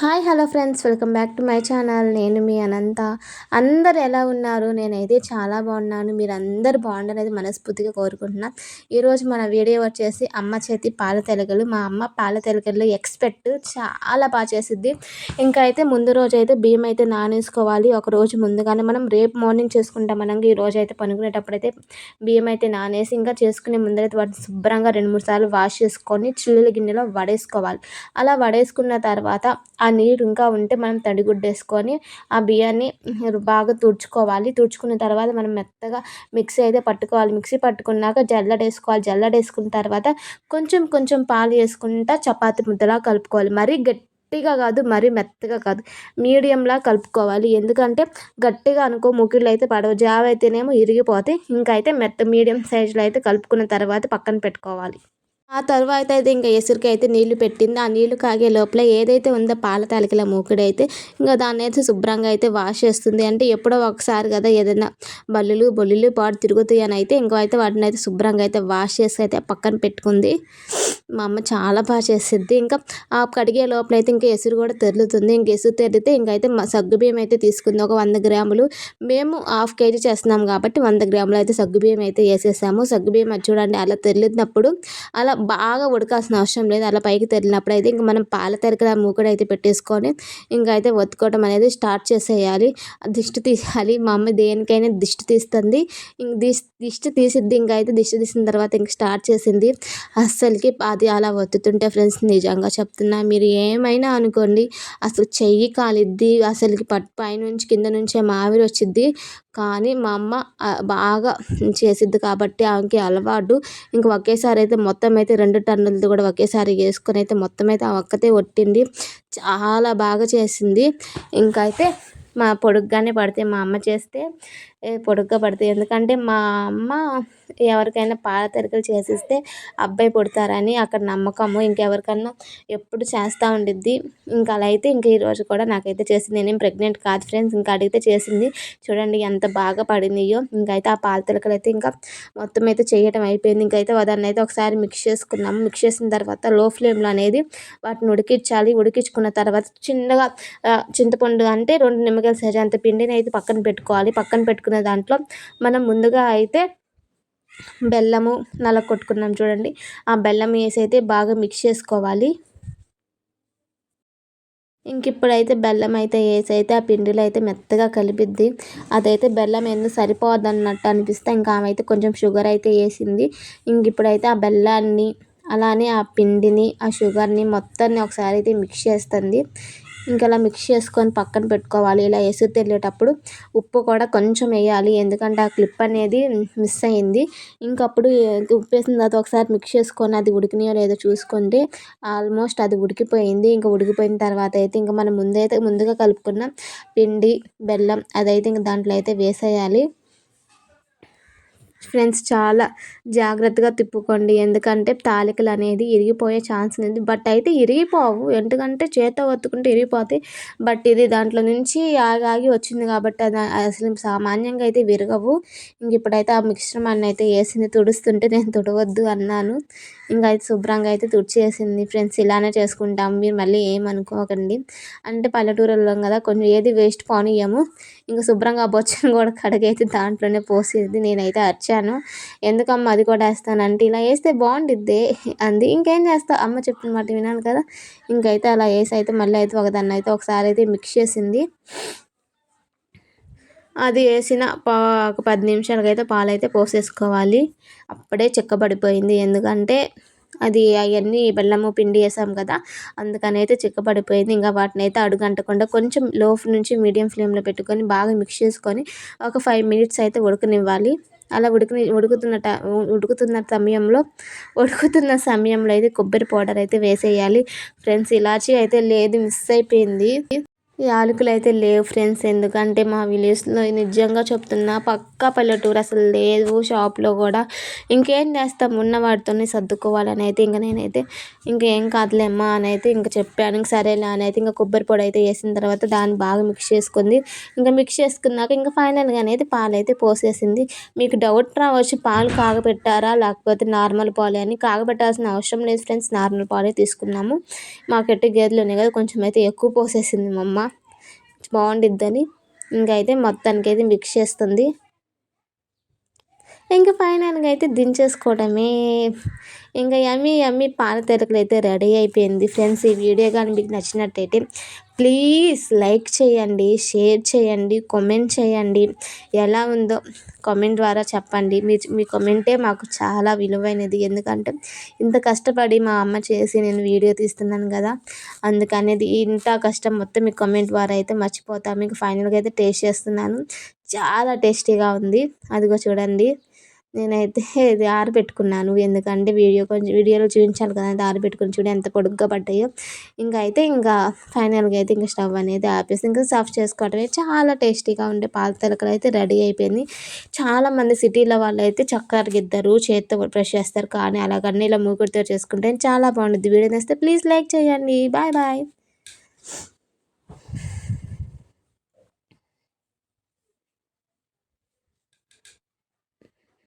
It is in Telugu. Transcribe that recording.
Hi hello friends. Welcome back to my channel. నేను మీ అనంత. అందరు ఎలా ఉన్నారు? నేనైతే చాలా బాగున్నాను. మీరు అందరు బాగుండాలనేది మనస్ఫూర్తిగా కోరుకుంటున్నాను ఈరోజు మన వీడియో వచ్చేసి అమ్మ చేతి పాల తెలగలు మా అమ్మ పాల తెలగలు ఎక్స్పెక్ట్ చాలా బాగా చేసిద్ది. ఇంకా అయితే ముందు రోజు అయితే బియ్యం అయితే నానేసుకోవాలి. ఒక రోజు ముందుగానే మనం రేపు మార్నింగ్ చేసుకుంటాం మనం ఈ రోజు అయితే పనుకునేటప్పుడు అయితే బియ్యం అయితే నానేసి ఇంకా చేసుకునే ముందరైతే వాటిని శుభ్రంగా రెండు మూడు సార్లు వాష్ చేసుకొని చిల్లుల గిన్నెలో వడేసుకోవాలి. అలా వడేసుకున్న తర్వాత ఆ నీరు ఇంకా ఉంటే మనం తడిగుడ్డేసుకొని ఆ బియ్యాన్ని బాగా తుడుచుకోవాలి. తుడుచుకున్న తర్వాత మనం మెత్తగా మిక్సీ అయితే పట్టుకోవాలి. మిక్సీ పట్టుకున్నాక జల్లడేసుకోవాలి. వేసుకోవాలి వేసుకున్న తర్వాత కొంచెం కొంచెం పాలు వేసుకుంటా చపాతి ముద్దలా కలుపుకోవాలి. మరీ గట్టిగా కాదు మరీ మెత్తగా కాదు. మీడియంలా కలుపుకోవాలి. ఎందుకంటే గట్టిగా అనుకో ముగ్గులు అయితే పడవు. జావ అయితేనేమో ఇరిగిపోతాయి. ఇంకా అయితే మెత్త మీడియం సైజులో అయితే కలుపుకున్న తర్వాత పక్కన పెట్టుకోవాలి. ఆ తర్వాత అయితే ఇంకా ఎసురుకి అయితే నీళ్ళు పెట్టింది. ఆ నీళ్ళు కాగే లోపల ఏదైతే ఉందో పాల తాలికల మూకుడైతే ఇంకా దాన్ని అయితే శుభ్రంగా అయితే వాష్ చేస్తుంది. అంటే ఎప్పుడో ఒకసారి కదా ఏదైనా బల్లులు బొల్లులు పాడు తిరుగుతాయి అని అయితే ఇంకో అయితే వాటిని అయితే శుభ్రంగా అయితే వాష్ చేసి అయితే పక్కన పెట్టుకుంది. మా అమ్మ చాలా బాగా చేసిద్ది. ఇంకా ఆ కడిగే లోపల అయితే ఇంకా ఎసురు కూడా తెరులుతుంది. ఇంక ఎసురు తెరితే ఇంకైతే సగ్గుబియ్యం అయితే తీసుకుంది. ఒక వంద గ్రాములు. మేము హాఫ్ కేజీ చేస్తున్నాం కాబట్టి వంద గ్రాములు అయితే సగ్గుబియ్యం అయితే వేసేసాము. సగ్గుబియ్యం అది చూడండి అలా తెరిలినప్పుడు అలా బాగా ఉడకాల్సిన అవసరం లేదు. అలా పైకి తెరిలినప్పుడు అయితే ఇంకా మనం పాల తరికల మూకుడు అయితే పెట్టేసుకొని ఇంకైతే అయితే ఒత్తుకోవడం అనేది స్టార్ట్ చేసేయాలి. దిష్టి తీయాలి. మా అమ్మ దేనికైనా దిష్టి తీస్తుంది. ఇంక దిష్టి తీసిద్ది. ఇంకైతే అయితే దిష్టి తీసిన తర్వాత ఇంక స్టార్ట్ చేసింది. అస్సలకి అది అలా ఒత్తుతుంటే ఫ్రెండ్స్ నిజంగా చెప్తున్నా మీరు ఏమైనా అనుకోండి అసలు చెయ్యి కాలిద్ది అసలుకి పట్టు పైనుంచి కింద నుంచే మావిరి వచ్చిద్ది. కానీ మా అమ్మ బాగా చేసిద్ది కాబట్టి ఆమెకి అలవాటు. ఇంక ఒకేసారి అయితే మొత్తం అయితే రెండు టన్నులది కూడా ఒకేసారి వేసుకొని అయితే మొత్తం అయితే ఆ ఒక్కతే ఒట్టింది. చాలా బాగా చేసింది. ఇంకా అయితే మా పొడుగ్గానే పడితే మా అమ్మ చేస్తే పొడుగ్గా పడతాయి ఎందుకంటే మా అమ్మ ఎవరికైనా పాల తరికలు చేసిస్తే అబ్బాయి పుడతారని అక్కడ నమ్మకము. ఇంకెవరికన్నా ఎప్పుడు చేస్తూ ఉండిద్ది. ఇంకా అలా అయితే ఇంక ఈరోజు కూడా నాకైతే చేసింది. నేనేం ప్రెగ్నెంట్ కాదు ఫ్రెండ్స్ ఇంకా అడిగితే చేసింది. చూడండి ఎంత బాగా పడినాయో. ఇంకైతే ఆ పాల తరికలు అయితే ఇంకా మొత్తం అయితే చేయటం అయిపోయింది. ఇంకైతే దాన్ని అయితే ఒకసారి మిక్స్ చేసుకున్నాము మిక్స్ చేసిన తర్వాత లో ఫ్లేమ్లో అనేది వాటిని ఉడికించాలి. ఉడికించుకున్న తర్వాత చిన్నగా చింతపండు అంటే రెండు నిమ్మకాయల సైజ్ అంత పిండిని అయితే పక్కన పెట్టుకోవాలి. పక్కన పెట్టుకున్న దాంట్లో మనం ముందుగా అయితే బెల్లము కొట్టుకున్నాం చూడండి. ఆ బెల్లం వేసి అయితే బాగా మిక్స్ చేసుకోవాలి. ఇంక ఇప్పుడైతే బెల్లం అయితే వేసి అయితే ఆ పిండిలో అయితే మెత్తగా కలిపిద్ది. అదైతే బెల్లం ఎందుకు సరిపోదు అన్నట్టు అనిపిస్తే ఇంకా ఆమె అయితే కొంచెం షుగర్ అయితే వేసింది. ఇంక ఇప్పుడైతే ఆ బెల్లాన్ని అలానే ఆ పిండిని ఆ షుగర్ని మొత్తాన్ని ఒకసారి అయితే మిక్స్ చేస్తుంది. ఇంకా అలా మిక్స్ చేసుకొని పక్కన పెట్టుకోవాలి. ఇలా ఎసురు తెల్లేటప్పుడు ఉప్పు కూడా కొంచెం వేయాలి. ఎందుకంటే ఆ క్లిప్ అనేది మిస్ అయింది ఇంకప్పుడు ఉప్పు వేసిన తర్వాత ఒకసారి మిక్స్ చేసుకొని అది ఉడికినాయో లేదో చూసుకుంటే ఆల్మోస్ట్ అది ఉడికిపోయింది. ఇంకా ఉడికిపోయిన తర్వాత అయితే ఇంకా మనం ముందైతే ముందుగా కలుపుకున్న పిండి బెల్లం అదైతే ఇంకా దాంట్లో అయితే వేసేయాలి. ఫ్రెండ్స్ చాలా జాగ్రత్తగా తిప్పుకోండి. ఎందుకంటే తాలికలు అనేది ఇరిగిపోయే ఛాన్స్ ఉంది. బట్ అయితే ఇరిగిపోవు. ఎందుకంటే చేత ఒత్తుకుంటే ఇరిగిపోతాయి. బట్ ఇది దాంట్లో నుంచి ఆగి ఆగి వచ్చింది కాబట్టి అది అసలు సామాన్యంగా అయితే విరగవు. ఇంక ఇప్పుడైతే ఆ మిశ్రమాన్ని అయితే వేసింది. తుడుస్తుంటే నేను తుడవద్దు అన్నాను. ఇంకా అయితే శుభ్రంగా అయితే తుడిచేసింది. ఫ్రెండ్స్ ఇలానే చేసుకుంటాం. మీరు మళ్ళీ ఏమనుకోకండి. అంటే పల్లెటూరులో కదా కొంచెం ఏది వేస్ట్ పోనీయము. ఇంకా శుభ్రంగా బొచ్చను కూడా కడిగైతే దాంట్లోనే పోసేది. నేనైతే అరిచాను ఎందుకమ్మ అది కూడా వేస్తానంటే ఇలా వేస్తే బాగుండిద్ది అంది. ఇంకేం చేస్తా అమ్మ చెప్పిన మాట వినాను కదా. ఇంకైతే అలా వేసి అయితే మళ్ళీ అయితే ఒకదాన్ని అయితే ఒకసారి అయితే మిక్స్ చేసింది. అది వేసిన పా ఒక పది నిమిషాలకైతే పాలైతే పోసేసుకోవాలి. అప్పుడే చిక్కబడిపోయింది. ఎందుకంటే అది అవన్నీ బెల్లము పిండి వేసాం కదా. అందుకని అయితే చిక్కబడిపోయింది. ఇంకా వాటిని అయితే అడుగంటకుండా కొంచెం లో నుంచి మీడియం ఫ్లేమ్లో పెట్టుకొని బాగా మిక్స్ చేసుకొని ఒక ఫైవ్ మినిట్స్ అయితే ఉడకనివ్వాలి. అలా ఉడికి ఉడుకుతున్న ఉడుకుతున్న సమయంలో ఉడుకుతున్న సమయంలో అయితే కొబ్బరి పౌడర్ అయితే వేసేయాలి. ఫ్రెండ్స్ ఇలాచీ అయితే లేదు మిస్ అయిపోయింది. యాలకులు అయితే లేవు ఫ్రెండ్స్. ఎందుకంటే మా విలేజ్లో నిజంగా చెప్తున్నా పక్కా పల్లెటూరు అసలు లేదు షాప్లో కూడా. ఇంకేం చేస్తాం? ఉన్న వాటితోనే సర్దుకోవాలని అయితే ఇంకా నేనైతే ఇంకేం కాదులేమ్మా అని అయితే ఇంకా చెప్పాను. ఇంక సరేలే అని అయితే ఇంకా కొబ్బరి పొడి అయితే వేసిన తర్వాత దాన్ని బాగా మిక్స్ చేసుకుంది. ఇంకా మిక్స్ చేసుకున్నాక ఇంకా ఫైనల్గా అనేది పాలు అయితే పోసేసింది. మీకు డౌట్ రావచ్చు పాలు కాగబెట్టారా? లేకపోతే నార్మల్ పాలే అని కాగబెట్టాల్సిన అవసరం లేదు ఫ్రెండ్స్. నార్మల్ పాలే తీసుకున్నాము. మాకెట్టి గేదెలు ఉన్నాయి కదా కొంచెం అయితే ఎక్కువ పోసేసింది మా అమ్మ. బాగుండిద్దని ఇంకైతే మొత్తానికి అయితే మిక్స్ చేస్తుంది. ఇంకా ఫైనల్గా అయితే దించేసుకోవడమే. ఇంకా యమ్మీ యమ్మీ పాల తెరకలు అయితే రెడీ అయిపోయింది. ఫ్రెండ్స్ ఈ వీడియో కానీ మీకు నచ్చినట్టయితే ప్లీజ్ లైక్ చేయండి షేర్ చేయండి కామెంట్ చేయండి. ఎలా ఉందో కామెంట్ ద్వారా చెప్పండి. మీ మీ కామెంటే మాకు చాలా విలువైనది. ఎందుకంటే ఇంత కష్టపడి మా అమ్మ చేసి నేను వీడియో తీస్తున్నాను కదా. అందుకనేది ఇంత కష్టం మొత్తం మీ కామెంట్ ద్వారా అయితే మర్చిపోతాను మీకు ఫైనల్గా అయితే టేస్ట్ చేస్తున్నాను. చాలా టేస్టీగా ఉంది. అదిగో చూడండి. నేనైతే ఇది ఆరబెట్టుకున్నాను ఎందుకంటే వీడియో కొంచెం వీడియోలో చూపించాలి కదా అది ఆరబెట్టుకుని చూడండి ఎంత పొడుగ్గా పడ్డాయో. ఇంకా అయితే ఇంకా ఫైనల్గా అయితే ఇంకా స్టవ్ అనేది ఆపేసి ఇంకా సర్వ్ చేసుకోవటమే చాలా టేస్టీగా ఉండే పాల తలకలు అయితే రెడీ అయిపోయింది. చాలామంది సిటీలో వాళ్ళు అయితే చక్కర గిద్దరు చేతితో బ్రష్ చేస్తారు కానీ అలాగన్నీ ఇలా మూకుడితో చేసుకుంటే చాలా బాగుంటుంది వీడియో నేస్తే ప్లీజ్ లైక్ చేయండి. Bye bye.